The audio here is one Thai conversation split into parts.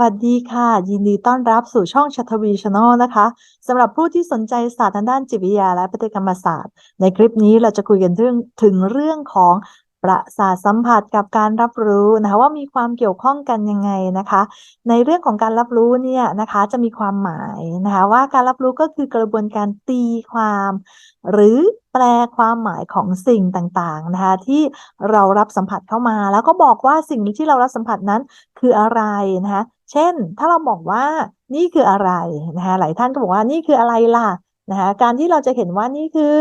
วัสดีค่ะ ยินดีต้อนรับสู่ช่องชัทวีช n น e l นะคะสำหรับผู้ที่สนใจศาสตร์ทางด้านจิตวิทยาและปฏิกรรมศาสตร์ ในคลิปนี้เราจะคุยกันเรื่องถึงเรื่องของประสาทสัมผัสกับการรับรู้นะคะว่ามีความเกี่ยวข้องกันยังไงนะคะ ในเรื่องของการรับรู้เนี่ยนะคะจะมีความหมายนะคะว่าการรับรู้ก็คือกระบวนการตีความ หรือแปลความหมายของสิ่งต่างๆนะคะที่เรารับสัมผัสเข้ามา แล้วก็บอกว่าสิ่งที่เรารับสัมผัสนั้นคืออะไรนะคะ เช่น ถ้าเราบอกว่านี่คืออะไรนะคะหลายท่านก็บอกว่านี่คืออะไรล่ะนะคะการที่เราจะเห็นว่านี่คือ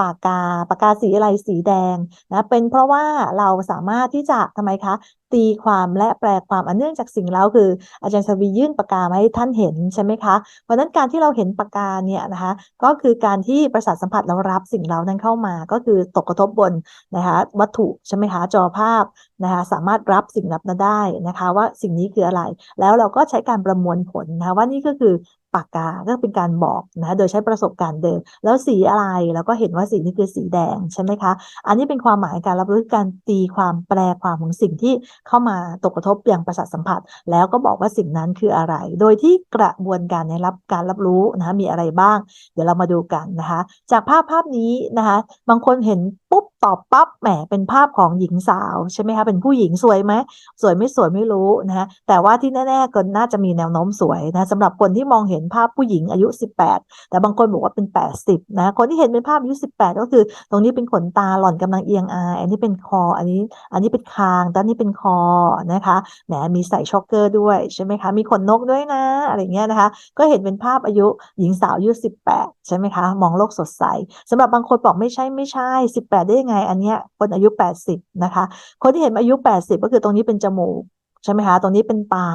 ปากกา ปากกาสีอะไรสีแดงนะเป็นเพราะว่าเราสามารถที่จะทำไมคะ ตีความและแปลความอันเนื่องจากสิ่งแล้วคือ อาจารย์ชวียื่นปากกามาให้ท่านเห็นใช่ไหมคะเพราะนั้นการที่เราเห็นปากกาเนี่ยนะคะก็คือการที่ประสาทสัมผัสเรารับสิ่งเหล่านั้นเข้ามา ก็คือตกกระทบบนนะคะวัตถุใช่ไหมคะจอภาพนะคะสามารถรับสิ่งนั้นได้นะคะ ว่าสิ่งนี้คืออะไร แล้วเราก็ใช้การประมวลผลนะคะว่านี่ก็คือ ปากกาก็เป็นการบอกนะโดยใช้ประสบการณ์เดิม แล้วสีอะไรเราก็เห็นว่าสีนี้คือสีแดงใช่ไหมคะ อันนี้เป็นความหมายการรับรู้การตีความแปลความของสิ่งที่เข้ามาตกกระทบอย่างประสาทสัมผัส แล้วก็บอกว่าสิ่งนั้นคืออะไร โดยที่กระบวนการในรับการรับรู้นะะมีอะไรบ้าง เดี๋ยวเรามาดูกันนะคะ จากภาพภาพนี้นะคะ บางคนเห็นปุ๊บ ตอบปั๊บแหมเป็นภาพของหญิงสาวใช่ไหมคะเป็นผู้หญิงสวยไหมสวยไม่สวยไม่รู้นะคะแต่ว่าที่แน่ๆก็น่าจะมีแนวโน้มสวยนะสำหรับคนที่มองเห็นภาพผู้หญิงอายุ 18 แต่บางคนบอกว่าเป็น 80นะคนที่เห็นเป็นภาพอายุ 18 ก็คือ ตรงนี้เป็นขนตาหล่อนกำลังเอียงอายอันนี้เป็นคออันนี้ อันนี้เป็นคางด้านนี้เป็นคอนะคะแหมมีใส่ช็อกเกอร์ด้วยใช่ไหมคะมีขนนกด้วยนะอะไรเงี้ยนะคะก็เห็นเป็นภาพอายุหญิงสาวอายุ 18 ใช่ไหมคะมองโลกสดใสสำหรับบางคนบอกไม่ใช่ไม่ใช่ 18 ได้ยังไง อันเนี้ยคนอายุ 80 นะคะ คนที่เห็นอายุ 80 ก็คือตรงนี้เป็นจมูก ใช่ไหมคะ ตรงนี้เป็นตา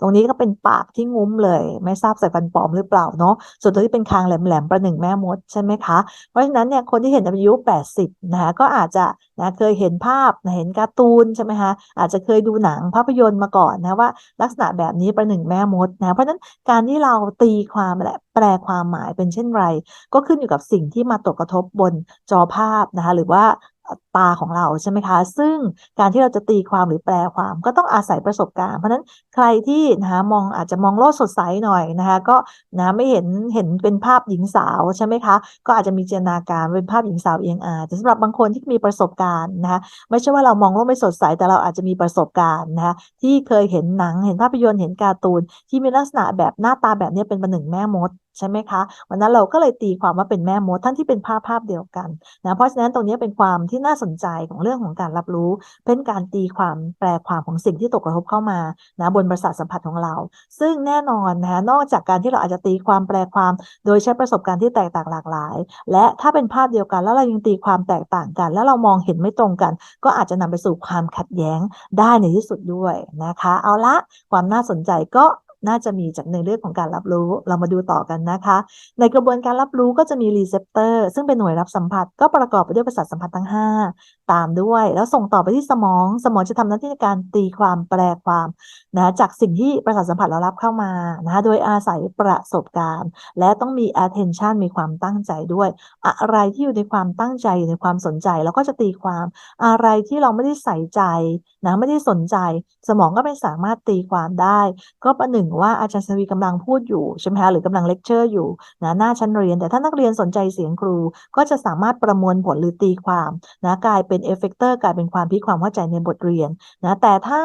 ตรงนี้ก็เป็นปากที่งุ้มเลย ไม่ทราบใส่ฟันปลอมหรือเปล่าเนาะ ส่วนตรงที่เป็นคางแหลมๆ ประหนึ่งแม่มดใช่ไหมคะ เพราะฉะนั้นเนี่ยคนที่เห็นอายุ 80 นะคะก็อาจจะนะเคยเห็นภาพเห็นการ์ตูนใช่ไหมคะ อาจจะเคยดูหนังภาพยนตร์มาก่อนนะว่า ลักษณะแบบนี้ประหนึ่งแม่มดนะ เพราะฉะนั้นการที่เราตีความและแปลความหมายเป็นเช่นไร ก็ขึ้นอยู่กับสิ่งที่มาตกกระทบบนจอภาพนะคะหรือว่า ตาของเราใช่ไหมคะ ซึ่งการที่เราจะตีความหรือแปลความ ก็ต้องอาศัยประสบการณ์ เพราะนั้นใครที่นะคะมองอาจจะมองโลกสดใสหน่อยนะคะก็นะไม่เห็นเห็นเป็นภาพหญิงสาวใช่ไหมคะ ก็อาจจะมีจินตนาการเป็นภาพหญิงสาวเอียงอาแต่สำหรับบางคนที่มีประสบการณ์นะคะไม่ใช่ว่าเรามองโลกไม่สดใสแต่เราอาจจะมีประสบการณ์นะคะที่เคยเห็นหนังเห็นภาพยนตร์เห็นการ์ตูน ที่มีลักษณะแบบหน้าตาแบบนี้เป็นประหนึ่งแม่มด ใช่ไหมคะ วันนั้นเราก็เลยตีความว่าเป็นแม่มดทั้งที่เป็นภาพภาพเดียวกันนะเพราะฉะนั้นตรงนี้เป็นความที่น่าสนใจของเรื่องของการรับรู้ เป็นการตีความแปลความของสิ่งที่ตกกระทบเข้ามานะบนประสาทสัมผัสของเรา ซึ่งแน่นอนนะนอกจากการที่เราอาจจะตีความแปลความ โดยใช้ประสบการณ์ที่แตกต่างหลากหลาย และถ้าเป็นภาพเดียวกันแล้วเรายังตีความแตกต่างกัน แล้วเรามองเห็นไม่ตรงกัน ก็อาจจะนำไปสู่ความขัดแย้งได้ในที่สุดด้วยนะคะ เอาละความน่าสนใจก็ น่าจะมีจากในเรื่องของการรับรู้เรามาดูต่อกันนะคะ ในกระบวนการรับรู้ก็จะมีรีเซพเตอร์ซึ่งเป็นหน่วยรับสัมผัสก็ประกอบไปด้วยประสาทสัมผัสทั้ง 5 ตามด้วย แล้วส่งต่อไปที่สมอง สมองจะทำหน้าที่ในการตีความแปลความนะจากสิ่งที่ประสาทสัมผัสเรารับเข้ามานะโดยอาศัยประสบการณ์ และต้องมี attention มีความตั้งใจด้วย อะไรที่อยู่ในความตั้งใจอยู่ในความสนใจเราก็จะตีความอะไรที่เราไม่ได้ใส่ใจนะไม่ได้สนใจ สมองก็ไม่สามารถตีความได้ ก็ประหนึ่งว่าอาจารย์สวีกำลังพูดอยู่ใช่ไหมคะหรือกำลังเลคเชอร์อยู่นะหน้าชั้นเรียน แต่ถ้านักเรียนสนใจเสียงครูก็จะสามารถประมวลผลหรือตีความนะกลายเป็นเอฟเฟกเตอร์กลายเป็นความพิดความเข้าใจในบทเรียนนะแต่ถ้า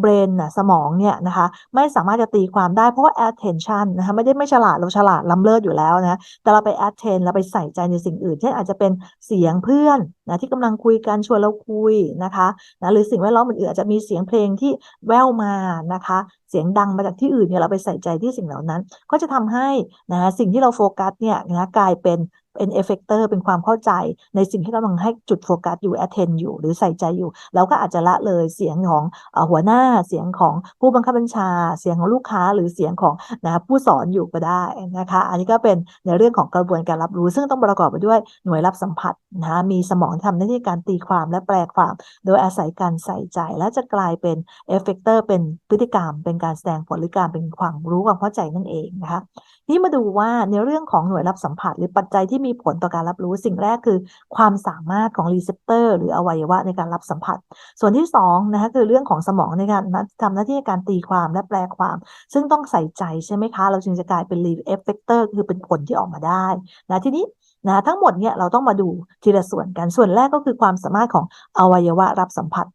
เบรนนะสมองเนี่ยนะคะไม่สามารถจะตีความได้เพราะว่า attention นะคะไม่ได้ไม่ฉลาดเราฉลาดล้ำเลิศอยู่แล้วนะแต่เราไป attend เราไปใส่ใจในสิ่งอื่น เช่นอาจจะเป็นเสียงเพื่อนนะที่กำลังคุยกันชวนเราคุยนะคะนะหรือสิ่งแวดล้อมอื่นๆอาจจะมีเสียงเพลงที่แววมานะคะเสียงดังมาจากที่อื่นเนี่ยเราไปใส่ใจที่สิ่งเหล่านั้น ก็จะทำให้นะสิ่งที่เราโฟกัสเนี่ยนะกลายเป็น เป็นเอฟเฟกเตอร์เป็นความเข้าใจในสิ่งที่กำลังให้จุดโฟกัสอยู่ attend อยู่ หรือใส่ใจอยู่ เราก็อาจจะละเลยเสียงของหัวหน้าเสียงของผู้บังคับบัญชา เสียงของลูกค้าหรือเสียงของนะผู้สอนอยู่ก็ได้นะคะ อันนี้ก็เป็นในเรื่องของกระบวนการรับรู้ ซึ่งต้องประกอบไปด้วยหน่วยรับสัมผัสนะมีสมองทำหน้าที่การตีความและแปลความ โดยอาศัยการใส่ใจ และจะกลายเป็นเอฟเฟกเตอร์เป็นพฤติกรรม เป็นการแสดงผลหรือการเป็นความรู้ความเข้าใจนั่นเองนะคะนี่มาดูว่าในเรื่องของหน่วยรับสัมผัสหรือปัจจัยที่มีผลต่อการรับรู้สิ่งแรกคือความสามารถของรีเซพเตอร์หรืออวัยวะในการรับสัมผัส ส่วนที่สองนะคะคือเรื่องของสมองในการทำหน้าที่ในการตีความและแปลความ ซึ่งต้องใส่ใจใช่ไหมคะ เราจึงจะกลายเป็นรีเอฟเฟกเตอร์คือเป็นผลที่ออกมาได้นะทีนี้นะทั้งหมดเนี่ยเราต้องมาดูทีละส่วนกันส่วนแรกก็คือความสามารถของอวัยวะรับสัมผัส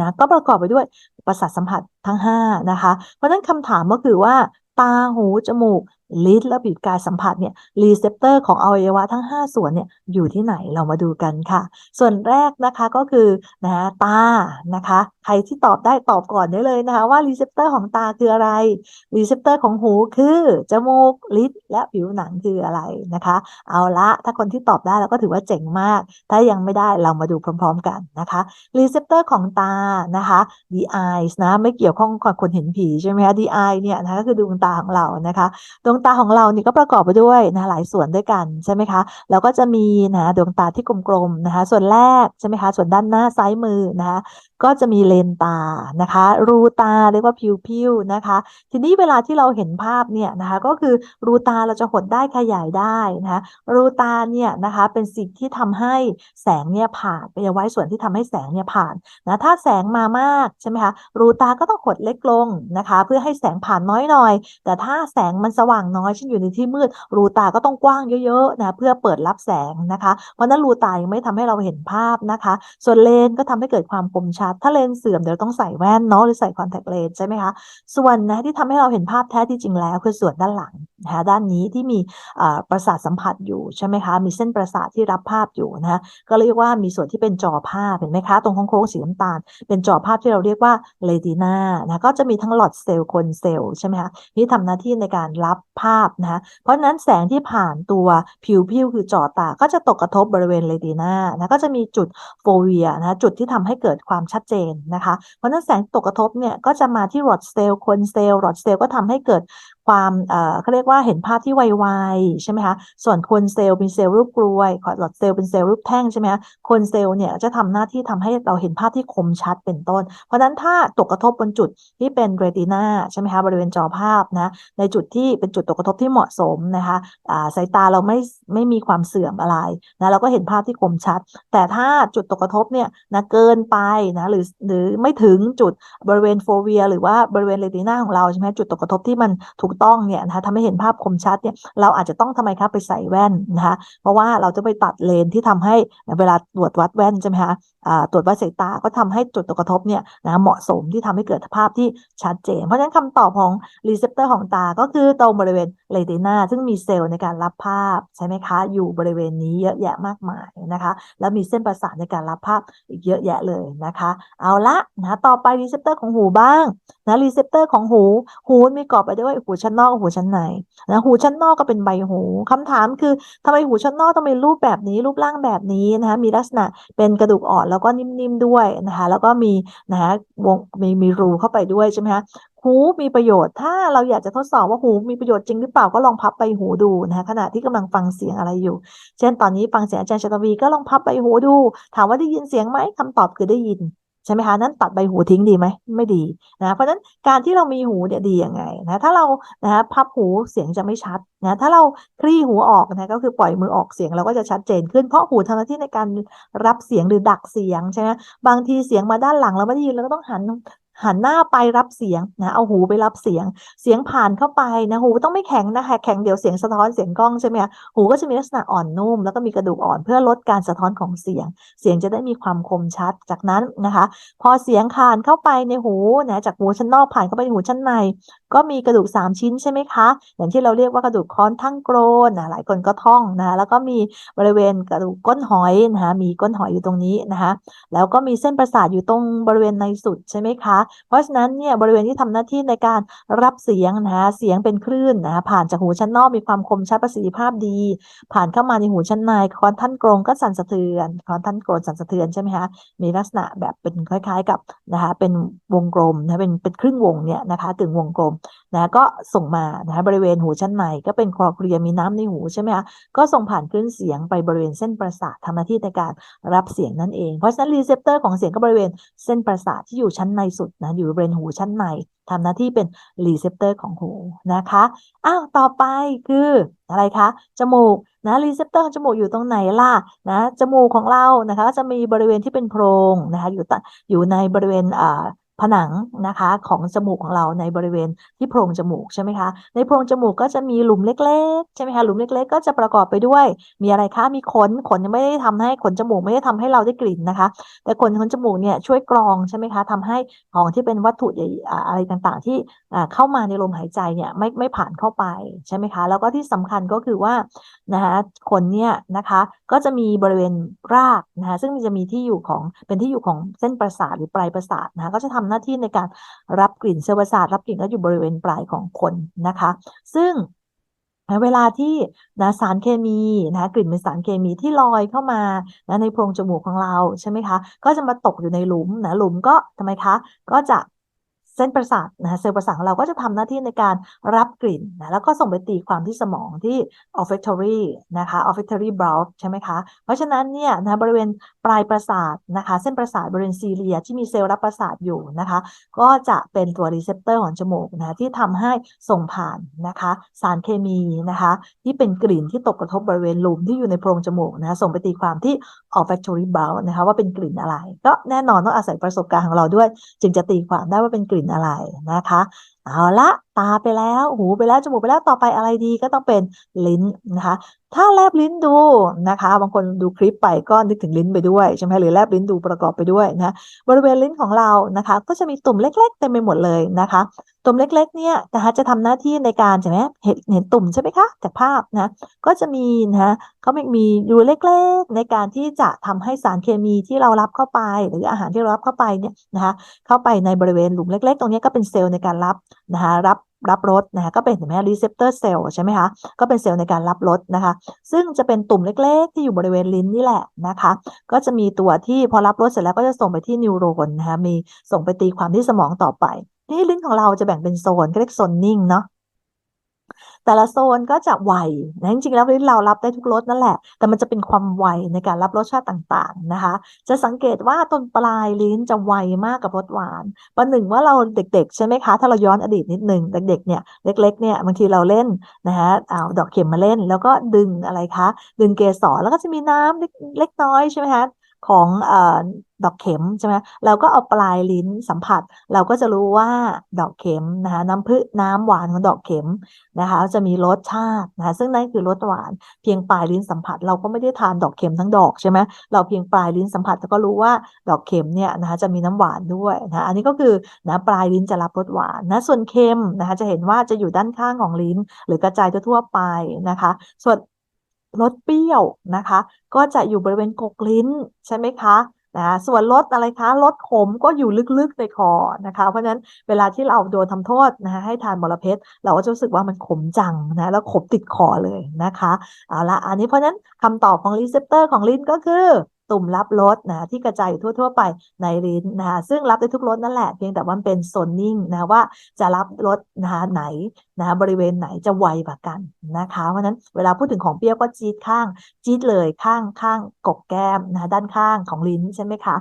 นะก็ประกอบไปด้วยประสาทสัมผัสทั้ง5นะคะเพราะฉะนั้นคำถามก็คือว่า ตาหูจมูก ลิ้นและบีบกายสัมผัสเนี่ยรีเซพเตอร์ของอวัยวะทั้ง 5 ส่วนเนี่ยอยู่ที่ไหนเรามาดูกันค่ะ ส่วนแรกนะคะก็คือนะตานะคะ ใครที่ตอบได้ตอบก่อนได้เลยนะคะว่ารีเซพเตอร์ของตาคืออะไรรีเซพเตอร์ของหูคือจมูกลิ้นและผิวหนังคืออะไรนะคะ เอาละถ้าคนที่ตอบได้เราก็ถือว่าเจ๋งมาก ถ้ายังไม่ได้เรามาดูพร้อม ๆ กันนะคะรีเซพเตอร์ของตานะคะ the eyes นะไม่เกี่ยวข้องกับคนเห็นผีใช่ไหมคะ the eye เนี่ยนะก็คือดวงตาของเรานะคะดวงตาของเรานี่ก็ประกอบไปด้วยนะหลายส่วนด้วยกันใช่ไหมคะแล้วก็จะมีนะดวงตาที่กลมๆนะคะส่วนแรกใช่ไหมคะส่วนด้านหน้าซ้ายมือนะคะ ก็จะมีเลนตานะคะ รูตาเรียกว่าผิวๆนะคะ ทีนี้เวลาที่เราเห็นภาพเนี่ยนะคะ ก็คือรูตาเราจะหดได้ขยายได้นะคะ รูตาเนี่ยนะคะเป็นสิ่งที่ทำให้แสงเนี่ยผ่านไปไว้ส่วนที่ทำให้แสงเนี่ยผ่านนะถ้าแสงมามากใช่ไหมคะรูตาก็ต้องหดเล็กลงนะคะ เพื่อให้แสงผ่านน้อยหน่อย แต่ถ้าแสงมันสว่างน้อยเช่นอยู่ในที่มืด รูตาก็ต้องกว้างเยอะๆนะเพื่อเปิดรับแสงนะคะ เพราะนั้นรูตายังไม่ทำให้เราเห็นภาพนะคะ ส่วนเลนก็ทำให้เกิดความคมชัดถ้าเลนส์เสื่อมเดี๋ยวต้องใส่แว่นเนาะหรือใส่คอนแทคเลนส์ใช่ไหมคะ ส่วนนะที่ทำให้เราเห็นภาพแท้ที่จริงแล้วคือส่วนด้านหลัง นะคะด้านนี้ที่มีประสาทสัมผัสอยู่ใช่ไหมคะ มีเส้นประสาทที่รับภาพอยู่นะคะก็เรียกว่ามีส่วนที่เป็นจอภาพเห็นไหมคะ ตรงโค้งสีน้ำตาล เป็นจอภาพที่เราเรียกว่าเลตินานะก็จะมีทั้งหลอดเซลล์คนเซลล์ใช่ไหมคะที่ทำหน้าที่ในการรับภาพนะคะเพราะนั้นแสงที่ผ่านตัวผิวผิวคือจอตา ก็จะตกกระทบบริเวณเลตินานะก็จะมีจุดโฟเวียนะจุดที่ทำให้เกิดความชัดเจนนะคะ เพราะนั้นแสงตกกระทบเนี่ยก็จะมาที่หลอดเซลล์คนเซลล์หลอดเซลล์ก็ทำให้เกิดความเอ่อเขาเรียกว่าเห็นภาพที่ไวๆใช่ไหมคะส่วนคนเซลล์เป็นเซลล์รูปกลวยหลอดเซลล์เป็นเซลล์รูปแท่งใช่ไหมคะคนเซลล์เนี่ยจะทำหน้าที่ทำให้เราเห็นภาพที่คมชัดเป็นต้น เพราะฉะนั้นถ้าตกกระทบบนจุดที่เป็นเรตินาใช่ไหมคะบริเวณจอภาพนะในจุดที่เป็นจุดตกกระทบที่เหมาะสมนะคะอ่าสายตาเราไม่ไม่มีความเสื่อมอะไรนะเราก็เห็นภาพที่คมชัด แต่ถ้าจุดตกกระทบเนี่ยนะเกินไปนะหรือหรือไม่ถึงจุดบริเวณโฟเวีย หรือว่าบริเวณเรตินาของเราใช่ไหมจุดตกกระทบที่มันถูกต้องเนี่ยนะคะทำให้เห็นภาพคมชัดเนี่ยเราอาจจะต้องทำไมครับไปใส่แว่นนะคะเพราะว่าเราจะไปตัดเลนที่ทำให้เวลาตรวจวัดแว่นใช่ไหมคะตรวจวัดสายตาก็ทำให้จุดตกกระทบเนี่ยนะเหมาะสมที่ทำให้เกิดภาพที่ชัดเจน เพราะฉะนั้นคำตอบของรีเซพเตอร์ของตาก็คือตรงบริเวณเรตินาซึ่งมีเซลล์ในการรับภาพใช่ไหมคะ อยู่บริเวณนี้เยอะแยะมากมายนะคะ แล้วมีเส้นประสาทในการรับภาพอีกเยอะแยะเลยนะคะ เอาละนะต่อไปรีเซพเตอร์ของหูบ้างนะรีเซพเตอร์ของหูหูมีกรอบไปด้วยหูชั้นนอกหูชั้นในนะหูชั้นนอกก็เป็นใบหูคำถามคือทำไมหูชั้นนอกต้องเป็นรูปแบบนี้ รูปร่างแบบนี้นะคะมีลักษณะเป็นกระดูกอ่อนแล้วก็นิ่มๆด้วยนะคะแล้วก็มีนะคะวงมีมีรูเข้าไปด้วยใช่ไหมคะหูมีประโยชน์ ถ้าเราอยากจะทดสอบว่าหูมีประโยชน์จริงหรือเปล่าก็ลองพับใบหูดูนะคะขณะที่กำลังฟังเสียงอะไรอยู่ เช่นตอนนี้ฟังเสียงอาจารย์ชตวีก็ลองพับใบหูดู ถามว่าได้ยินเสียงไหมคำตอบคือได้ยิน ใช่ไหมคะนั้นตัดใบหูทิ้งดีไหมไม่ดีนะเพราะฉะนั้นการที่เรามีหูเนี่ยดียังไงนะถ้าเรานะพับหูเสียงจะไม่ชัดนะถ้าเราคลี่หูออกนะก็คือปล่อยมือออกเสียงเราก็จะชัดเจนขึ้นเพราะหูทำหน้าที่ในการรับเสียงหรือดักเสียงใช่ไหมบางทีเสียงมาด้านหลังเราไม่ได้ยินเราก็ต้องหัน หันหน้าไปรับเสียงนะเอาหูไปรับเสียง เสียงผ่านเข้าไปนะหูต้องไม่แข็งนะคะแข็งเดี๋ยวเสียงสะท้อนเสียงกล้องใช่ไหมคะหูก็จะมีลักษณะอ่อนนุ่ม แล้วก็มีกระดูกอ่อนเพื่อลดการสะท้อนของเสียง เสียงจะได้มีความคมชัดจากนั้นนะคะ พอเสียงผ่านเข้าไปในหูนะจากหูชั้นนอกผ่านเข้าไปในหูชั้นใน ก็มีกระดูก 3 ชิ้นใช่ไหมคะ อย่างที่เราเรียกว่ากระดูกค้อนทั้งโกรนนะหลายคนก็ท่องนะแล้วก็มีบริเวณกระดูกก้นหอยนะคะมีก้นหอยอยู่ตรงนี้นะคะแล้วก็มีเส้นประสาทอยู่ตรงบริเวณในสุดใช่ไหมคะเพราะฉะนั้นเนี่ยบริเวณที่ทำหน้าที่ในการรับเสียงนะคะเสียงเป็นคลื่นนะคะผ่านจากหูชั้นนอกมีความคมชัดประสิทธิภาพดี ผ่านเข้ามาในหูชั้นในคอนท่านกรงก็สั่นสะเทือนคอนท่านกรงสั่นสะเทือนใช่ไหมคะมีลักษณะแบบเป็นคล้าย ๆกับนะคะเป็นวงกลมนะเป็นเป็นครึ่งวงเนี่ยนะคะกึ่งวงกลมนะก็ส่งมานะคะบริเวณหูชั้นในก็เป็นคลอเคลียมีน้ำในหูใช่ไหมคะก็ส่งผ่านคลื่นเสียงไปบริเวณเส้นประสาททำหน้าที่ในการรับเสียงนั่นเอง เพราะฉะนั้นรีเซพเตอร์ของเสียงก็บริเวณเส้นประสาทที่อยู่ชั้นในสุดนะอยู่บริเวณหูชั้นในทำหน้าที่เป็นรีเซพเตอร์ของหูนะคะอ้าวต่อไปคืออะไรคะจมูกนะรีเซพเตอร์ของจมูกอยู่ตรงไหนล่ะนะจมูกของเรานะคะจะมีบริเวณที่เป็นโพรงนะคะอยู่ตอยู่ในบริเวณอ่า ผนังนะคะของจมูกของเราในบริเวณที่โพรงจมูกใช่ไหมคะ ในโพรงจมูกก็จะมีหลุมเล็กๆใช่ไหมคะหลุมเล็ก ๆ ก็จะประกอบไปด้วย มีอะไรคะมีขนขนยังไม่ได้ทำให้ขนจมูกไม่ได้ทำให้เราได้กลิ่นนะคะ แต่ขนขนจมูกเนี่ยช่วยกรองใช่ไหมคะทำให้ของที่เป็นวัตถุใหญ่อะไรต่างๆ ที่เข้ามาในลมหายใจเนี่ยไม่ไม่ผ่านเข้าไปใช่ไหมคะ แล้วก็ที่สำคัญก็คือว่านะคะขนเนี่ยนะคะก็จะมีบริเวณรากนะคะซึ่งจะมีที่อยู่ของเป็นที่อยู่ของเส้นประสาทหรือปลายประสาทนะคะก็จะทำหน้าที่ในการรับกลิ่นเซลล์ประสาทรับกลิ่นก็อยู่บริเวณปลายของคนนะคะ ซึ่งเวลาที่นะสารเคมีนะกลิ่นเป็นสารเคมีที่ลอยเข้ามานะในโพรงจมูกของเราใช่ไหมคะ ก็จะมาตกอยู่ในหลุมนะหลุมก็ทำไมคะ ก็จะ เส้นประสาทนะเซลล์ประสาทของเราก็จะทำหน้าที่ในการรับกลิ่นนะแล้วก็ส่งไปตีความที่สมองที่ olfactory นะคะ olfactory bulb ใช่ไหมคะ เพราะฉะนั้นเนี่ยนะบริเวณปลายประสาทนะคะเส้นประสาทบริเวณซีเลียที่มีเซลล์รับประสาทอยู่นะคะ ก็จะเป็นตัวรีเซพเตอร์ของจมูกนะที่ทำให้ส่งผ่านนะคะสารเคมีนะคะที่เป็นกลิ่นที่ตกกระทบบริเวณลุมที่อยู่ในโพรงจมูกนะะส่งไปตีความที่ olfactory bulb นะคะว่าเป็นกลิ่นอะไร ก็แน่นอนต้องอาศัยประสบการณ์ของเราด้วย จึงจะตีความได้ว่าเป็นกลิ่นอะไรนะคะ เอาละตาไปแล้ว หูไปแล้ว จมูกไปแล้วต่อไปอะไรดีก็ต้องเป็นลิ้นนะคะ ถ้าแลบลิ้นดูนะคะ บางคนดูคลิปไปก็นึกถึงลิ้นไปด้วยใช่ไหมหรือแลบลิ้นดูประกอบไปด้วยนะบริเวณลิ้นของเรานะคะ ก็จะมีตุ่มเล็ก ๆ เต็มไปหมดเลยนะคะ ตุ่มเล็ก ๆ เนี่ยนะคะจะทำหน้าที่ในการใช่ไหมเห็นเห็นตุ่มใช่ไหมคะจากภาพนะก็จะมีนะเขาม่มีอยู่เล็ก ๆ ในการที่จะทำให้สารเคมีที่เรารับเข้าไป หรืออาหารที่เรารับเข้าไปเนี่ยนะคะเข้าไปในบริเวณหลุมเล็ก ๆ ตรงนี้ก็เป็นเซลล์ในการรับนะคะรับรับรสนะคะก็เป็นเห็นไหมรีเซพเตอร์เซลล์ใช่ไหมคะก็เป็นเซลล์ในการรับรสนะคะ ซึ่งจะเป็นตุ่มเล็กๆ ที่อยู่บริเวณลิ้นนี่แหละนะคะ ก็จะมีตัวที่พอรับรสเสร็จแล้วก็จะส่งไปที่นิวโรนนะคะมีส่งไปตีความที่สมองต่อไปที่ลิ้นของเราจะแบ่งเป็นโซนเรียกโซนนิ่งเนาะ แต่ละโซนก็จะไวนะจริงๆแล้วลิ้นเรารับได้ทุกรสนั่นแหละ แต่มันจะเป็นความไวในการรับรสชาติต่างๆนะคะ จะสังเกตว่าต้นปลายลิ้นจะไวมากกับรสหวานประหนึ่งว่าเราเด็กๆ ใช่ไหมคะ ถ้าเราย้อนอดีตนิดหนึ่งเด็กๆเนี่ยเล็กๆเนี่ยบางทีเราเล่นนะคะเอาดอกเข็มมาเล่น แล้วก็ดึงอะไรคะ ดึงเกสรแล้วก็จะมีน้ำเล็กน้อยใช่ไหมคะ ของเอ่อดอกเข็มใช่ไหมเราก็เอาปลายลิ้นสัมผัส เราก็จะรู้ว่าดอกเข็มนะคะน้ำพึ่น้ำหวานของดอกเข็มนะคะจะมีรสชาตินะคะซึ่งนั่นคือรสหวานเพียงปลายลิ้นสัมผัส เราก็ไม่ได้ทานดอกเข็มทั้งดอกใช่ไหมเราเพียงปลายลิ้นสัมผัสแล้วก็รู้ว่าดอกเข็มเนี่ยนะคะจะมีน้ำหวานด้วยนะอันนี้ก็คือนะปลายลิ้นจะรับรสหวานนะส่วนเค็มนะคะจะเห็นว่าจะอยู่ด้านข้างของลิ้น หรือกระจายทั่วไปนะคะ ส่วน รสเปรี้ยวนะคะ ก็จะอยู่บริเวณกกลิ้นใช่ไหมคะนะส่วนรสอะไรคะรสขมก็อยู่ลึกๆในคอนะคะ เพราะฉะนั้นเวลาที่เราโดนทำโทษนะคะให้ทานมลเพชรเราก็จะรู้สึกว่ามันขมจังนะแล้วขมติดคอเลยนะคะเอาละอันนี้เพราะฉะนั้นคำตอบของรีเซพเตอร์ของลิ้นก็คือ ตุ่มรับรสนะที่กระจายอยู่ทั่ว ๆ ไปในลิ้นนะคะซึ่งรับได้ทุกรสนั่นแหละเพียงแต่ว่ามันเป็นโซนนิ่งนะว่าจะรับรสนะคะไหนนะคะบริเวณไหนจะไวกว่ากันนะคะเพราะฉะนั้นเวลาพูดถึงของเปรี้ยวก็จี๊ดข้างจี๊ดเลยข้างข้างกกแก้มนะคะด้านข้างของลิ้นใช่ไหมคะ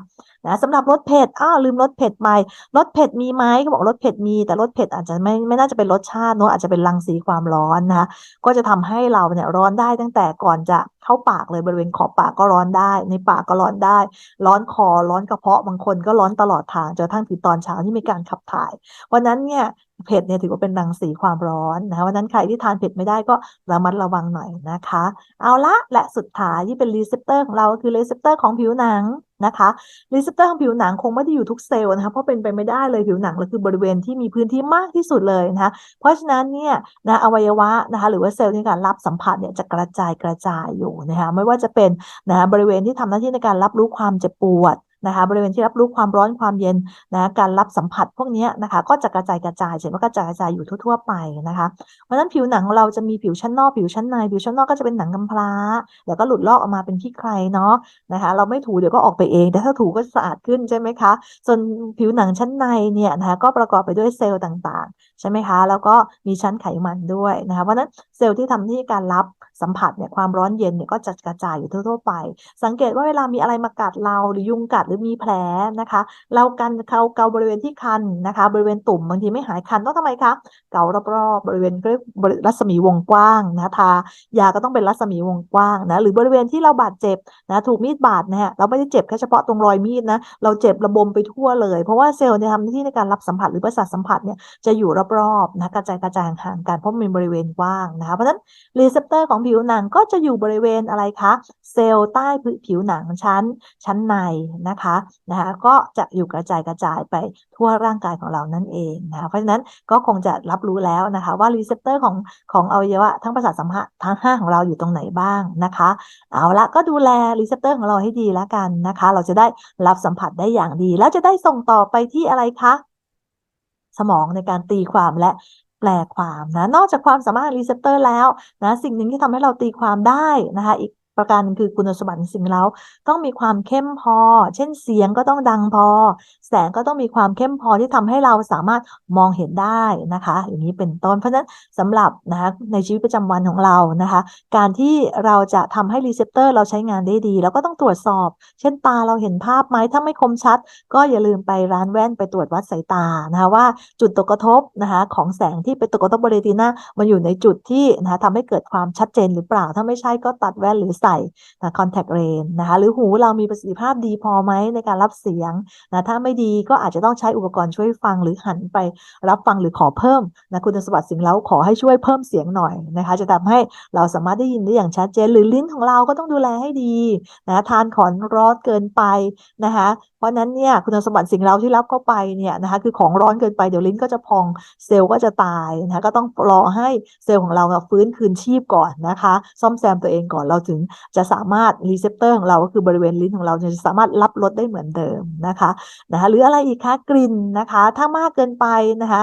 นะสำหรับรสเผ็ดอ้าวลืมรสเผ็ดไปรสเผ็ดมีไหมเขาบอกรสเผ็ดมี แต่รสเผ็ดอาจจะไม่ไม่น่าจะเป็นรสชาติเนอะอาจจะเป็นรังสีความร้อนนะคะก็จะทำให้เราเนี่ยร้อนได้ตั้งแต่ก่อนจะเข้าปากเลยบริเวณขอบปากก็ร้อนได้ ในปากก็ร้อนได้ ร้อนคอร้อนกระเพาะบางคนก็ร้อนตลอดทางจนทั้งถึงตอนเช้าที่มีการขับถ่ายวันนั้นเนี่ย เผ็ดเนี่ยถือว่าเป็นรังสีความร้อนนะวันนั้นใครที่ทานเผ็ดไม่ได้ก็ระมัดระวังหน่อยนะคะ เอาละและสุดท้ายที่เป็นรีเซพเตอร์ของเราคือรีเซพเตอร์ของผิวหนังนะคะรีเซพเตอร์ของผิวหนังคงไม่ได้อยู่ทุกเซลล์นะคะเพราะเป็นไปไม่ได้เลยผิวหนังเราคือบริเวณที่มีพื้นที่มากที่สุดเลยนะคะเพราะฉะนั้นเนี่ยนะอวัยวะนะคะหรือว่าเซลล์ในการรับสัมผัสเนี่ยจะกระจายกระจายอยู่นะคะไม่ว่าจะเป็นนะบริเวณที่ทำหน้าที่ในการรับรู้ความเจ็บปวด นะคะบริเวณที่รับรู้ความร้อนความเย็นนะการรับสัมผัสพวกนี้นะคะก็จะกระจายกระจายเห็นว่ากระจายกระจายอยู่ทั่วๆไปนะคะเพราะฉะนั้นผิวหนังเราจะมีผิวชั้นนอกผิวชั้นในผิวชั้นนอกก็จะเป็นหนังกำพร้า แล้วก็หลุดลอกออกมาเป็นขี้ใครเนาะนะคะเราไม่ถูเดี๋ยวก็ออกไปเอง แต่ถ้าถูก็สะอาดขึ้นใช่ไหมคะส่วนผิวหนังชั้นในเนี่ยนะคะก็ประกอบไปด้วยเซลล์ต่างๆ ใช่ไหมคะ แล้วก็มีชั้นไขมันด้วยนะคะเพราะนั้นเซลล์ที่ทำที่การรับ สัมผัสเนี่ยความร้อนเย็นเนี่ยก็จะกระจายอยู่ทั่วๆไป สังเกตว่าเวลามีอะไรมากัดเราหรือยุงกัดหรือมีแผลนะคะ เรากันเขาเกาบริเวณที่คันนะคะ บริเวณตุ่มบางทีไม่หายคันต้องทำไมคะเการอบๆบริเวณเรียกรัศมีวงกว้างนะทายาก็ต้องเป็นรัศมีวงกว้างนะหรือบริเวณที่เราบาดเจ็บนะถูกมีดบาดนะฮะเราไม่ได้เจ็บแค่เฉพาะตรงรอยมีดนะเราเจ็บระบมไปทั่วเลย เพราะว่าเซลล์เนี่ยทำหน้าที่ในการรับสัมผัสหรือประสาทสัมผัสเนี่ยจะอยู่รอบๆนะกระจายกระจายห่างกันเพราะมีบริเวณกว้างนะคะเพราะฉะนั้นรีเซพเตอร์ของผิววหนังก็จะอยู่บริเวณอะไรคะ เซลล์ใต้ผิวหนังชั้นชั้นในนะคะนะคะก็จะอยู่กระจายกระจายไปทั่วร่างกายของเรานั่นเองนะคะเพราะฉะนั้นก็คงจะรับรู้แล้วนะคะว่ารีเซพเตอร์ของของอวัยวะทั้งประสาทสัมผัสทั้งห้าของเราอยู่ตรงไหนบ้างนะคะเอาละก็ดูแลรีเซพเตอร์ของเราให้ดีแล้วกันนะคะ เราจะได้รับสัมผัสได้อย่างดี แล้วจะได้ส่งต่อไปที่อะไรคะสมองในการตีความและ แปลความนะนอกจากความสามารถรีเซพเตอร์แล้วนะสิ่งหนึ่งที่ทำให้เราตีความได้นะคะอีก ประการหนึงคือคุณสมบัติสิ่งแล้วต้องมีความเข้มพอ เช่นเสียงก็ต้องดังพอ แสงก็ต้องมีความเข้มพอที่ทำให้เราสามารถมองเห็นได้นะคะ อย่างนี้เป็นต้น เพราะฉะนั้นสำหรับนะคะในชีวิตประจำวันของเรานะคะ การที่เราจะทำให้รีเซพเตอร์เราใช้งานได้ดีเราก็ต้องตรวจสอบ เช่นตาเราเห็นภาพไหมถ้าไม่คมชัด ก็อย่าลืมไปร้านแว่นไปตรวจวัดสายตานะคะว่าจุดตกกระทบนะคะของแสงที่ไปตกกระทบบริเวณตีหน้ามันอยู่ในจุดที่นะคะทำให้เกิดความชัดเจนหรือเปล่าถ้าไม่ใช่ก็ตัดแว่นหรือใส่นะ contact lens นะคะหรือหูเรามีประสิทธิภาพดีพอไหมในการรับเสียงนะถ้าไม่ดีก็อาจจะต้องใช้อุปกรณ์ช่วยฟังหรือหันไปรับฟังหรือขอเพิ่มนะคุณสมบัติสิ่งแล้วขอให้ช่วยเพิ่มเสียงหน่อยนะคะจะทำให้เราสามารถได้ยินได้อย่างชัดเจน หรือลิ้นของเราก็ต้องดูแลให้ดีนะทานของร้อนเกินไปนะคะเพราะนั้นเนี่ยคุณสมบัติสิ่งเราที่รับเข้าไปเนี่ยนะคะคือของร้อนเกินไปเดี๋ยวลิ้นก็จะพองเซลล์ก็จะตายนะคะก็ต้องรอให้เซลล์ของเราฟื้นคืนชีพก่อนนะคะ ซ่อมแซมตัวเองก่อนเราถึงจะสามารถรีเซพเตอร์ของเราก็คือบริเวณลิ้นของเราจะสามารถรับรสได้เหมือนเดิมนะคะนะคะหรืออะไรอีกคะกลิ่นนะคะ ถ้ามากเกินไปนะคะ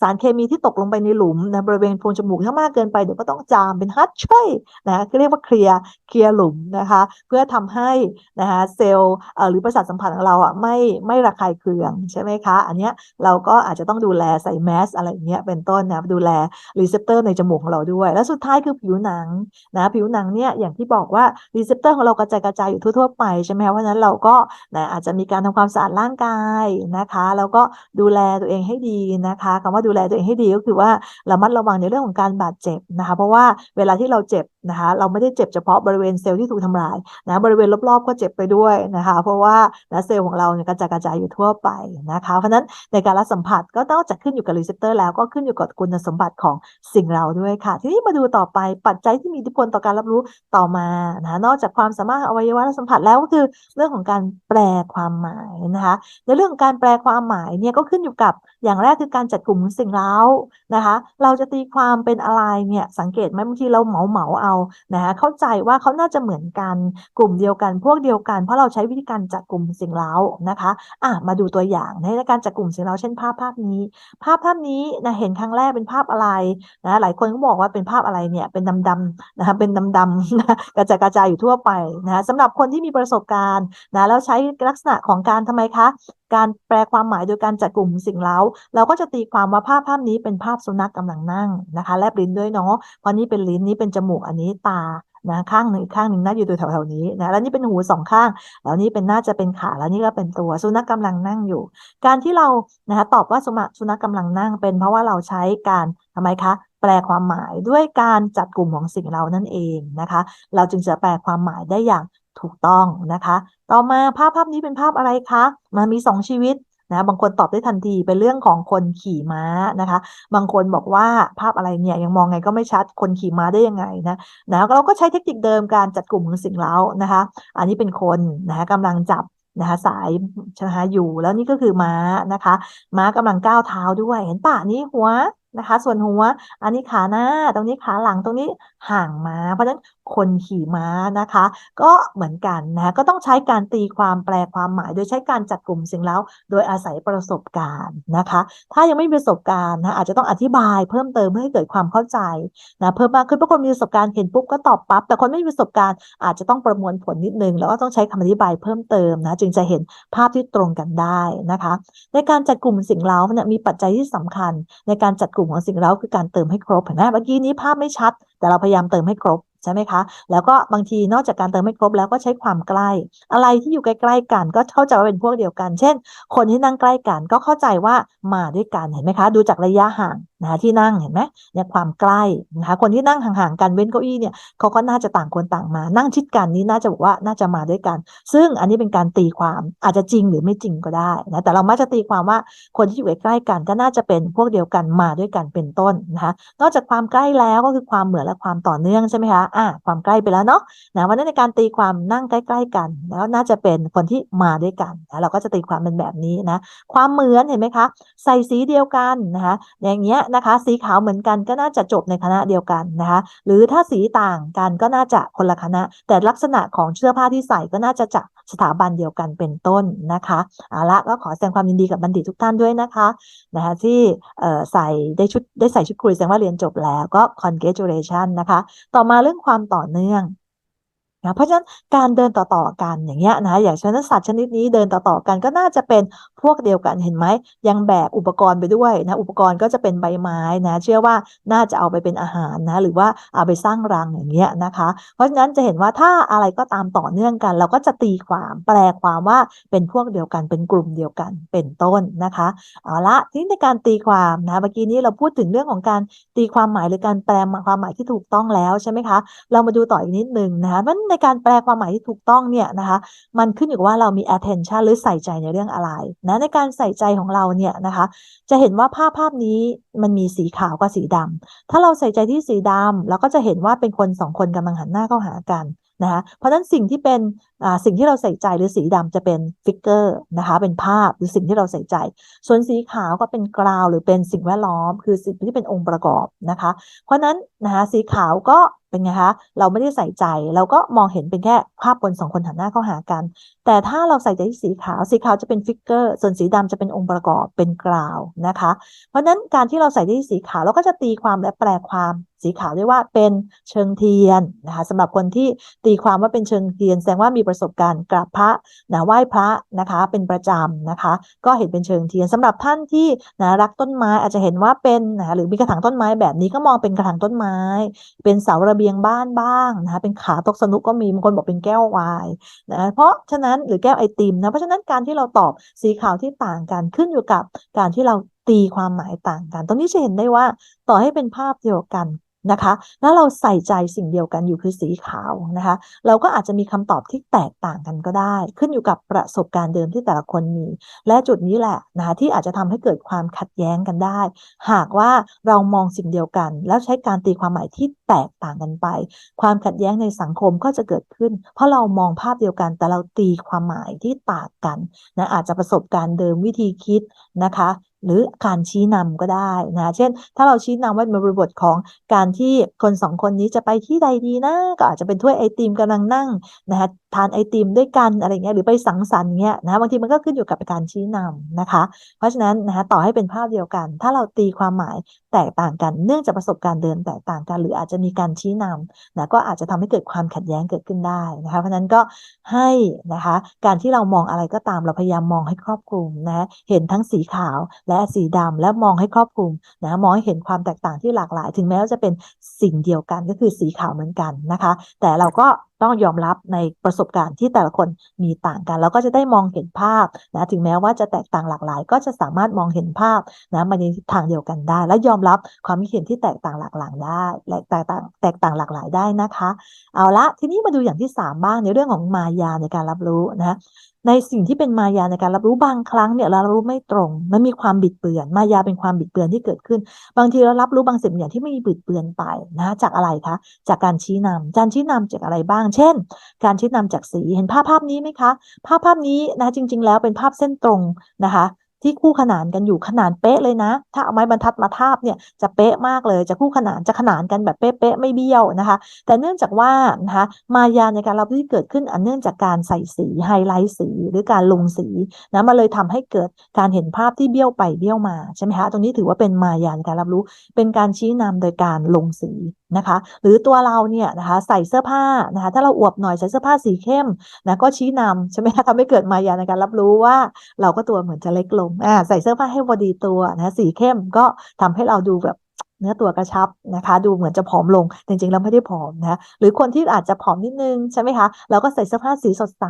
สารเคมีที่ตกลงไปในหลุมนะบริเวณโพรงจมูกถ้ามากเกินไปเดี๋ยวก็ต้องจามเป็นฮัตช่วยนะเรียกว่าเคลียร์เคลียร์หลุมนะคะ เพื่อทำให้นะคะเซลล์หรือประสาทสัมผัสของเราอะไม่ไม่ระคายเคืองใช่ไหมคะ อันเนี้ยเราก็อาจจะต้องดูแลใส่แมสอะไรเงี้ยเป็นต้นนะดูแลรีเซพเตอร์ในจมูกของเราด้วย แล้วสุดท้ายคือผิวหนังนะผิวหนังเนี่ยอย่างที่บอกว่ารีเซพเตอร์ของเรากระจายกระจายอยู่ทั่วๆไปใช่ไหมเพราะฉะนั้นเราก็นะอาจจะมีการทำความสะอาดร่างกายนะคะ แล้วก็ดูแลตัวเองให้ดีนะคะคำว่าดูแลตัวเองให้ดีก็คือว่าระมัดระวังในเรื่องของการบาดเจ็บนะคะ เพราะว่าเวลาที่เราเจ็บนะคะเราไม่ได้เจ็บเฉพาะบริเวณเซลล์ที่ถูกทำลายนะบริเวณรอบๆก็เจ็บไปด้วยนะคะ เพราะว่านะเซลล์ของเราเนี่ยกระจายกระจายอยู่ทั่วไปนะคะ เพราะนั้นในการรับสัมผัสก็ต้องจะขึ้นอยู่กับรีเซพเตอร์แล้วก็ขึ้นอยู่กับคุณสมบัติของสิ่งเราด้วยค่ะ ทีนี้มาดูต่อไปปัจจัยที่มีอิทธิพลต่อการรับรู้ต่อมานะนอกจากความสามารถอวัยวะสัมผัสแล้วก็คือเรื่องของการแปลความหมายนะคะในเรื่องของการแปลความหมายเนี่ยก็ขึ้นอยู่กับอย่างแรกคือการจัดกลุ่มสิ่งเร้านะคะ เราจะตีความเป็นอะไรเนี่ยสังเกตไหมบางทีเราเหมาเหมาเอานะคะเข้าใจว่าเขาน่าจะเหมือนกันกลุ่มเดียวกัน พวกเดียวกัน เพราะเราใช้วิธีการจัดกลุ่มสิ่งเร้านะคะอะมาดูตัวอย่างในการจัดกลุ่มสิ่งเร้าเช่นภาพภาพนี้ ภาพภาพนี้นะเห็นครั้งแรกเป็นภาพอะไรนะหลายคนก็บอกว่าเป็นภาพอะไรเนี่ยเป็นดำๆนะคะเป็นดำๆนะกระจายกระจายอยู่ทั่วไปนะสำหรับคนที่มีประสบการณ์นะแล้วใช้ลักษณะของการทำไมคะ การแปลความหมายโดยการจัดกลุ่มสิ่งเร้า เราก็จะตีความว่าภาพภาพนี้เป็นภาพสุนัขกำลังนั่งนะคะ แลบลิ้นด้วยเนาะเพราะนี่เป็นลิ้นนี้เป็นจมูกอันนี้ตานะข้างหนึ่งอีกข้างหนึ่งน่าอยู่ตัวแถวๆนี้นะแล้วนี่เป็นหูสองข้าง แล้วนี่เป็นน่าจะเป็นขาแล้วนี่ก็เป็นตัวสุนัขกำลังนั่งอยู่ การที่เรานะคะตอบว่าสุนัขสุนัขกำลังนั่ง เป็นเพราะว่าเราใช้การทำไมคะแปลความหมายด้วยการจัดกลุ่มของสิ่งเรานั่นเองนะคะ เราจึงจะแปลความหมายได้อย่าง ถูกต้องนะคะ ต่อมาภาพภาพนี้เป็นภาพอะไรคะมันมีสองชีวิตนะบางคนตอบได้ทันทีเป็นเรื่องของคนขี่ม้านะคะ บางคนบอกว่าภาพอะไรเนี่ยยังมองไงก็ไม่ชัดคนขี่ม้าได้ยังไงนะนะเราก็ใช้เทคนิคเดิมการจัดกลุ่มของสิ่งเร้านะคะ อันนี้เป็นคนนะคะกำลังจับนะคะสายนะคะอยู่แล้วนี่ก็คือม้านะคะ ม้ากำลังก้าวเท้าด้วย เห็นป่ะนี้หัว นะคะ ส่วนหัว อันนี้ขาหน้า ตรงนี้ขาหลังตรงนี้ห่างม้าเพราะฉะนั้นคนขี่ม้านะคะ ก็เหมือนกันนะก็ต้องใช้การตีความแปลความหมาย โดยใช้การจัดกลุ่มสิ่งแล้วโดยอาศัยประสบการณ์นะคะ ถ้ายังไม่มีประสบการณ์นะอาจจะต้องอธิบายเพิ่มเติมเพื่อให้เกิดความเข้าใจนะเพิ่มมากขึ้นเพราะคนมีประสบการณ์เห็นปุ๊บก็ตอบปั๊บแต่คนไม่มีประสบการณ์อาจจะต้องประมวลผลนิดนึง แล้วก็ต้องใช้คำอธิบายเพิ่มเติมนะจึงจะเห็นภาพที่ตรงกันได้นะคะ ในการจัดกลุ่มสิ่งเร้าเนี่ยมีปัจจัยที่สำคัญในการจัดกลุ่มของสิ่งเร้าคือการเติมให้ครบเห็นไหมเมื่อกี้นี้ภาพไม่ชัด แต่เราพยายามเติมให้ครบใช่ไหมคะ แล้วก็บางทีนอกจากการเติมให้ครบแล้วก็ใช้ความใกล้ อะไรที่อยู่ใกล้ๆกัน ก็เข้าใจว่าเป็นพวกเดียวกัน เช่น คนที่นั่งใกล้กันก็เข้าใจว่ามาด้วยกันเห็นไหมคะ ดูจากระยะห่างนะคะที่นั่งเห็นไหมเนี่ยความใกล้นะคะคนที่นั่งห่างๆกันเว้นเก้าอี้เนี่ยเขาก็น่าจะต่างคนต่างมา นั่งชิดกันนี่น่าจะบอกว่าน่าจะมาด้วยกัน ซึ่งอันนี้เป็นการตีความอาจจะจริงหรือไม่จริงก็ได้นะแต่เรามักจะตีความว่าคนที่อยู่ใกล้กันก็น่าจะเป็นพวกเดียวกันมาด้วยกันเป็นต้นนะคะนอกจากความใกล้แล้วก็คือความเหมือนและความต่อเนื่องใช่ไหมคะอ่าความใกล้ไปแล้วเนาะนะวันนั้นในการตีความนั่งใกล้ ๆ กัน แล้วน่าจะเป็นคนที่มาด้วยกันนะเราก็จะตีความเป็นแบบนี้นะความเหมือนเห็นไหมคะใส่สีเดียวกันนะคะอย่างเงี้ยนะคะ สีขาวเหมือนกันก็น่าจะจบในคณะเดียวกันนะคะ หรือถ้าสีต่างกันก็น่าจะคนละคณะ แต่ลักษณะของเสื้อผ้าที่ใส่ก็น่าจะจากสถาบันเดียวกันเป็นต้นนะคะเอาละก็ขอแสดงความยินดีกับบัณฑิตทุกท่านด้วยนะคะนะคะที่ใส่ได้ชุดได้ใส่ชุดคุยแสดงว่าเรียนจบแล้วก็ congratulation นะคะ ต่อมาเรื่องความต่อเนื่อง นะเพราะฉะนั้นการเดินต่อๆกันอย่างเงี้ยนะอย่างเช่นสัตว์ชนิดนี้เดินต่อๆกันก็น่าจะเป็นพวกเดียวกันเห็นไหมยังแบกอุปกรณ์ไปด้วยนะอุปกรณ์ก็จะเป็นใบไม้นะเชื่อว่าน่าจะเอาไปเป็นอาหารนะหรือว่าเอาไปสร้างรังอย่างเงี้ยนะคะ เพราะฉะนั้นจะเห็นว่าถ้าอะไรก็ตามต่อเนื่องกัน เราก็จะตีความแปลความว่าเป็นพวกเดียวกันเป็นกลุ่มเดียวกันเป็นต้นนะคะเอาละทีนี้ในการตีความนะเมื่อกี้นี้เราพูดถึงเรื่องของการตีความหมายหรือการแปลความหมายที่ถูกต้องแล้วใช่ไหมคะเรามาดูต่ออีกนิดนึงนะคะมันในการแปลความหมายที่ถูกต้องเนี่ยนะคะมันขึ้นอยู่ว่าเรามี attention หรือใส่ใจในเรื่องอะไรนะในการใส่ใจของเราเนี่ยนะคะจะเห็นว่าภาพภาพนี้มันมีสีขาวกับสีดำถ้าเราใส่ใจที่สีดำเราก็จะเห็นว่าเป็นคนสองคนกำลังหันหน้าเข้าหากันนะคะเพราะฉะนั้นสิ่งที่เป็นอ่าสิ่งที่เราใส่ใจหรือสีดำจะเป็นฟิกเกอร์นะคะเป็นภาพหรือสิ่งที่เราใส่ใจ ส่วนสีขาวก็เป็นกราวหรือเป็นสิ่งแวดล้อม คือสิ่งที่เป็นองค์ประกอบนะคะ เพราะฉะนั้นนะคะสีขาวก็เป็นไงคะเราไม่ได้ใส่ใจเราก็มองเห็นเป็นแค่ภาพคนสองคนหันหน้าเข้าหากัน แต่ถ้าเราใส่ใจที่สีขาวสีขาวจะเป็นฟิกเกอร์ส่วนสีดำจะเป็นองค์ประกอบเป็นกราวนะคะ เพราะฉะนั้นการที่เราใส่ที่สีขาวเราก็จะตีความและแปลความสีขาวได้ว่าเป็นเชิงเทียนนะคะสำหรับคนที่ตีความว่าเป็นเชิงเทียน แสดงว่ามีประสบการณ์กราบพระนะไหว้พระนะคะ เป็นประจำนะคะ ก็เห็นเป็นเชิงเทียนสำหรับท่านที่นะรักต้นไม้อาจจะเห็นว่าเป็นนะหรือมีกระถางต้นไม้แบบนี้ก็มองเป็นกระถางต้นไม้ เป็นเสาระเบียงบ้านบ้างนะคะเป็นขาตกสนุกก็มีบางคนบอกเป็นแก้ววายนะเพราะฉะนั้นหรือแก้วไอติมนะเพราะฉะนั้นการที่เราตอบสีขาวที่ต่างกันขึ้นอยู่กับการที่เราตีความหมายต่างกัน ตรงนี้จะเห็นได้ว่าต่อให้เป็นภาพเดียวกัน นะคะ แล้วเราใส่ใจสิ่งเดียวกันอยู่คือสีขาวนะคะ เราก็อาจจะมีคำตอบที่แตกต่างกันก็ได้ ขึ้นอยู่กับประสบการณ์เดิมที่แต่ละคนมี และจุดนี้แหละนะคะที่อาจจะทำให้เกิดความขัดแย้งกันได้ หากว่าเรามองสิ่งเดียวกัน แล้วใช้การตีความหมายที่แตกต่างกันไป ความขัดแย้งในสังคมก็จะเกิดขึ้น เพราะเรามองภาพเดียวกันแต่เราตีความหมายที่ต่างกันนะอาจจะประสบการณ์เดิมวิธีคิดนะคะหรือการชี้นำก็ได้นะเช่น ถ้าเราชี้นำว่าในบริบทของการที่คนสองคนนี้จะไปที่ใดดีนะก็อาจจะเป็นถ้วยไอติมกำลังนั่งนะคะทานไอติมด้วยกันอะไรเงี้ยหรือไปสังสรรค์เงี้ยนะบางทีมันก็ขึ้นอยู่กับการชี้นำนะคะ เพราะฉะนั้นนะคะต่อให้เป็นภาพเดียวกัน ถ้าเราตีความหมายแตกต่างกัน เนื่องจากประสบการณ์เดิมแตกต่างกัน หรืออาจจะมีการชี้นำนะก็อาจจะทำให้เกิดความขัดแย้งเกิดขึ้นได้นะคะเพราะฉะนั้นก็ให้นะคะการที่เรามองอะไรก็ตามเราพยายามมองให้ครอบคลุมนะเห็นทั้งสีขาวและสีดำและมองให้ครอบคลุมนะมองให้เห็นความแตกต่างที่หลากหลาย ถึงแม้ว่าจะเป็นสิ่งเดียวกันก็คือสีขาวเหมือนกันนะคะ แต่เราก็ ต้องยอมรับในประสบการณ์ที่แต่ละคนมีต่างกัน แล้วก็จะได้มองเห็นภาพนะถึงแม้ว่าจะแตกต่างหลากหลาย ก็จะสามารถมองเห็นภาพนะมาในทางเดียวกันได้ และยอมรับความคิดเห็นที่แตกต่างหลากหลายได้แตกต่างแตกต่างหลากหลายได้นะคะ เอาละทีนี้มาดูอย่างที่สามบ้างในเรื่องของมายาในการรับรู้นะ ในสิ่งที่เป็นมายาในการรับรู้บางครั้งเนี่ยเรารู้ไม่ตรงมันมีความบิดเบือน มายาเป็นความบิดเบือนที่เกิดขึ้น บางทีเรารับรู้บางสิ่งอย่างที่ไม่มีบิดเบือนไปนะจากอะไรคะจากการชี้นำการชี้นำจากอะไรบ้าง เช่น การชี้นำจากสีเห็นภาพภาพนี้ไหมคะ ภาพภาพนี้นะจริง ๆ แล้วเป็นภาพเส้นตรงนะคะ ที่คู่ขนานกันอยู่ขนานเป๊ะเลยนะ ถ้าเอาไม้บรรทัดมาทาบเนี่ยจะเป๊ะมากเลยจะคู่ขนานจะขนานกันแบบเป๊ะๆไม่เบี้ยวนะคะ แต่เนื่องจากว่านะคะมายาในการรับรู้ที่เกิดขึ้นอันเนื่องจากการใส่สีไฮไลท์สีหรือการลงสีนะมาเลยทำให้เกิดการเห็นภาพที่เบี้ยวไปเบี้ยวมาใช่ไหมคะตรงนี้ถือว่าเป็นมายาในการรับรู้เป็นการชี้นำโดยการลงสีนะคะ หรือตัวเราเนี่ยนะคะใส่เสื้อผ้านะคะถ้าเราอวบหน่อยใส่เสื้อผ้าสีเข้มนะก็ชี้นำใช่ไหมคะทำให้เกิดมายาในการรับรู้ว่า เราก็ตัวเหมือนจะเล็กลงอ่าใส่เสื้อผ้าให้พอดีตัวนะสีเข้มก็ทำให้เราดูแบบ เนื้อตัวกระชับนะคะ ดูเหมือนจะผอมลงจริงๆแล้วไม่ได้ผอมนะหรือคนที่อาจจะผอมนิดนึงใช่ไหมคะเราก็ใส่เสื้อผ้าสีสดใส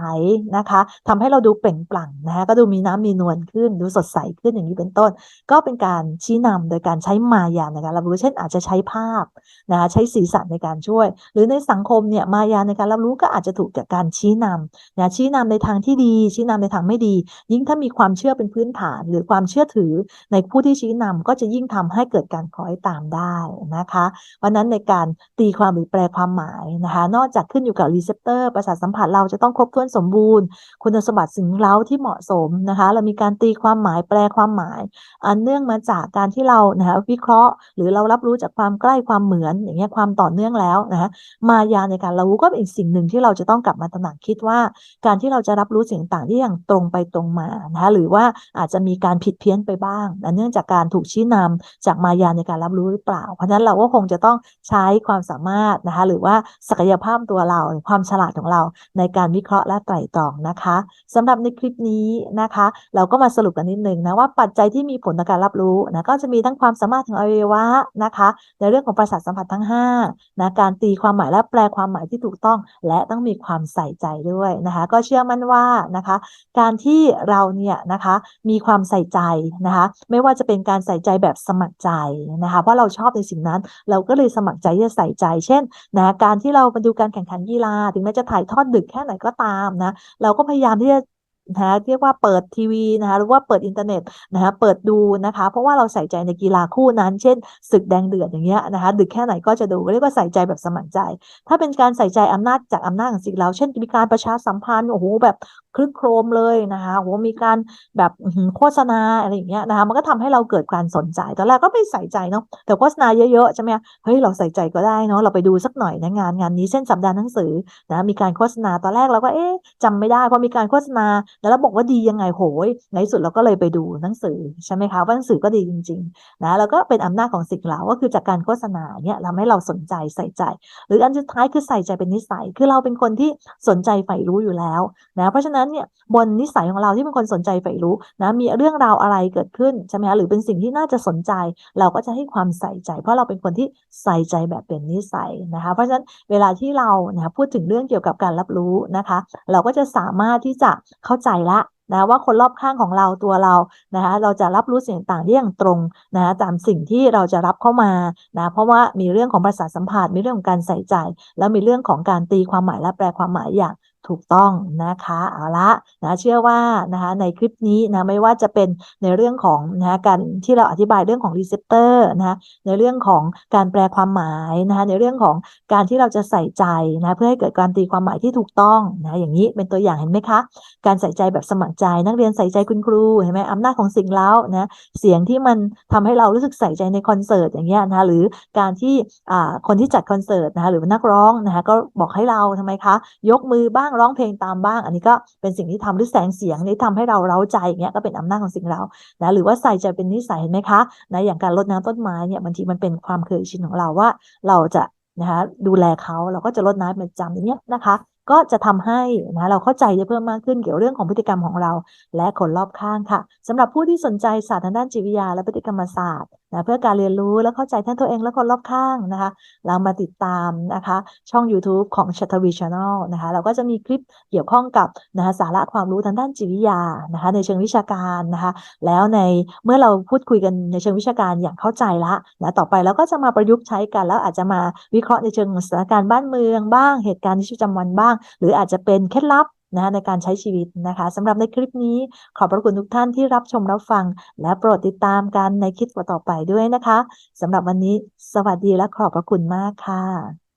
นะคะทำให้เราดูเปล่งปลั่งนะคะก็ดูมีน้ำมีนวลขึ้น ดูสดใสขึ้นอย่างนี้เป็นต้น ก็เป็นการชี้นำโดยการใช้มายาในการรับรู้เช่น อาจจะใช้ภาพนะคะใช้สีสันในการช่วย หรือในสังคมเนี่ยมายาในการรับรู้ก็อาจจะถูกจากการชี้นำนะชี้นำในทางที่ดี ชี้นำในทางไม่ดี ยิ่งถ้ามีความเชื่อเป็นพื้นฐาน หรือความเชื่อถือในผู้ที่ชี้นำก็จะยิ่งทำให้เกิดการคล้อยตามได้นะคะเพราะนั้นในการตีความหรือแปลความหมายนะคะนอกจากขึ้นอยู่กับรีเซพเตอร์ประสาทสัมผัสเราจะต้องครบถ้วนสมบูรณ์ คุณสมบัติสิ่งเร้าที่เหมาะสมนะคะเรามีการตีความหมายแปลความหมาย อันเนื่องมาจากการที่เรานะคะวิเคราะห์ หรือเรารับรู้จากความใกล้ความเหมือนอย่างเงี้ยความต่อเนื่องแล้วนะคะมายาในการเรารู้ก็เป็นอีกสิ่งหนึ่งที่เราจะต้องกลับมาตระหนักคิดว่า การที่เราจะรับรู้สิ่งต่างที่อย่างตรงไปตรงมานะคะหรือว่าอาจจะมีการผิดเพี้ยนไปบ้างอันเนื่องจากการถูกชี้นำจากมายาในการรับรู้หรือเปล่า เพราะฉะนั้นเราก็คงจะต้องใช้ความสามารถนะคะ หรือว่าศักยภาพตัวเราความฉลาดของเราในการวิเคราะห์และไตร่ตรองนะคะสำหรับในคลิปนี้นะคะ เราก็มาสรุปกันนิดนึงนะว่าปัจจัยที่มีผลต่อการรับรู้นะก็จะมีทั้งความสามารถของอวัยวะนะคะ ในเรื่องของประสาทสัมผัสทั้ง5นะการตีความหมายและแปลความหมายที่ถูกต้อง และต้องมีความใส่ใจด้วยนะคะ ก็เชื่อมั่นว่านะคะ การที่เราเนี่ยนะคะมีความใส่ใจนะคะ ไม่ว่าจะเป็นการใส่ใจแบบสมัครใจนะคะเพราะเราชอบในสิ่งนั้น เราก็เลยสมัครใจที่จะใส่ใจ เช่นนะการที่เรามาดูการแข่งขันกีฬา ถึงแม้จะถ่ายทอดดึกแค่ไหนก็ตามนะ เราก็พยายามที่จะ นะเรียกว่าเปิดทีวีนะคะหรือว่าเปิดอินเทอร์เน็ตนะคะเปิดดูนะคะ เพราะว่าเราใส่ใจในกีฬาคู่นั้น เช่นศึกแดงเดือดอย่างเงี้ยนะคะดึกแค่ไหนก็จะดูเรียกว่าใส่ใจแบบสมัครใจ ถ้าเป็นการใส่ใจอำนาจจากอำนาจของสิ่งเราเช่นมีการประชาสัมพันธ์โอ้โหแบบคลึกโครมเลยนะคะโอ้โหมีการแบบโฆษณาอะไรอย่างเงี้ยนะคะมันก็ทำให้เราเกิดการสนใจตอนแรกก็ไม่ใส่ใจเนาะแต่โฆษณาเยอะๆใช่ไหมเฮ้ยเราใส่ใจก็ได้เนาะเราไปดูสักหน่อยนะงานงานนี้เช่นสัปดาห์หนังสือนะมีการโฆษณาตอนแรกเราก็เอ๊ะจำไม่ได้พอมีการโฆษณาแล้วเราบอกว่าดียังไงโหยในสุดเราก็เลยไปดูหนังสือใช่ไหมคะว่าหนังสือก็ดีจริงๆนะแล้วก็เป็นอำนาจของสิ่งเหล่าก็คือจากการโฆษณาเนี่ยทำให้เราสนใจใส่ใจ หรืออันสุดท้ายคือใส่ใจเป็นนิสัย คือเราเป็นคนที่สนใจใฝ่รู้อยู่แล้วนะเพราะฉะนั้นเนี่ยบนนิสัยของเราที่เป็นคนสนใจใฝ่รู้นะมีเรื่องราวอะไรเกิดขึ้นใช่ไหมคะหรือเป็นสิ่งที่น่าจะสนใจ เราก็จะให้ความใส่ใจ เพราะเราเป็นคนที่ใส่ใจแบบเป็นนิสัยนะคะเพราะฉะนั้นเวลาที่เรานะพูดถึงเรื่องเกี่ยวกับการรับรู้นะคะ เราก็จะสามารถที่จะเข้าใจละนะว่าคนรอบข้างของเราตัวเรานะคะเราจะรับรู้สิ่งต่างได้อย่างตรงนะตามสิ่งที่เราจะรับเข้ามานะเพราะว่ามีเรื่องของภาษาสัมผัสมีเรื่องของการใส่ใจ แล้วมีเรื่องของการตีความหมายและแปลความหมายอย่าง ถูกต้องนะคะเอาละนะเชื่อว่านะคะในคลิปนี้นะไม่ว่าจะเป็นในเรื่องของนะการที่เราอธิบายเรื่องของรีเซพเตอร์นะในเรื่องของการแปลความหมายนะคะในเรื่องของการที่เราจะใส่ใจนะเพื่อให้เกิดการตีความหมายที่ถูกต้องนะอย่างนี้เป็นตัวอย่างเห็นไหมคะ การใส่ใจแบบสมัครใจ นักเรียนใส่ใจคุณครูเห็นไหมอำนาจของสิ่งเล้านะเสียงที่มันทำให้เรารู้สึกใส่ใจในคอนเสิร์ตอย่างเงี้ยนะหรือการที่อ่าคนที่จัดคอนเสิร์ตนะคะหรือนักร้องนะคะก็บอกให้เราทำไมคะยกมือบ้างร้องเพลงตามบ้าง อันนี้ก็เป็นสิ่งที่ทำหรือแสงเสียงที่ทำให้เราเร้าใจอย่างเงี้ยก็เป็นอำนาจของสิ่งเรานะหรือว่าใส่ใจเป็นนิสัยเห็นไหมคะนะอย่างการรดน้ำต้นไม้เนี่ยบางทีมันเป็นความเคยชินของเราว่า เราจะนะคะดูแลเขาเราก็จะรดน้ำประจำอย่างเงี้ยนะคะก็จะทำให้นะเราเข้าใจได้เพิ่มมากขึ้นเกี่ยวเรื่องของพฤติกรรมของเรา และคนรอบข้างค่ะสำหรับผู้ที่สนใจศาสตร์ทางด้านจิตวิทยาและพฤติกรรมศาสตร์นะเพื่อการเรียนรู้และเข้าใจทั้งตัวเองและคนรอบข้างนะคะ เรามาติดตามนะคะ ช่อง YouTube ของชัตวีชาแนลนะคะ เราก็จะมีคลิปเกี่ยวข้องกับนะคะสาระความรู้ทางด้านจิตวิทยานะคะ ในเชิงวิชาการนะคะ แล้วในเมื่อเราพูดคุยกันในเชิงวิชาการอย่างเข้าใจละนะต่อไปเราก็จะมาประยุกต์ใช้กัน แล้วอาจจะมาวิเคราะห์ในเชิงสถานการณ์บ้านเมืองบ้าง เหตุการณ์ในชีวิตประจำวันบ้าง หรืออาจจะเป็นเคล็ดลับ นะในการใช้ชีวิตนะคะสำหรับในคลิปนี้ขอบพระคุณทุกท่านที่รับชมรับฟัง และโปรดติดตามกันในคลิปต่อไปด้วยนะคะสำหรับวันนี้ สวัสดีและขอบพระคุณมากค่ะ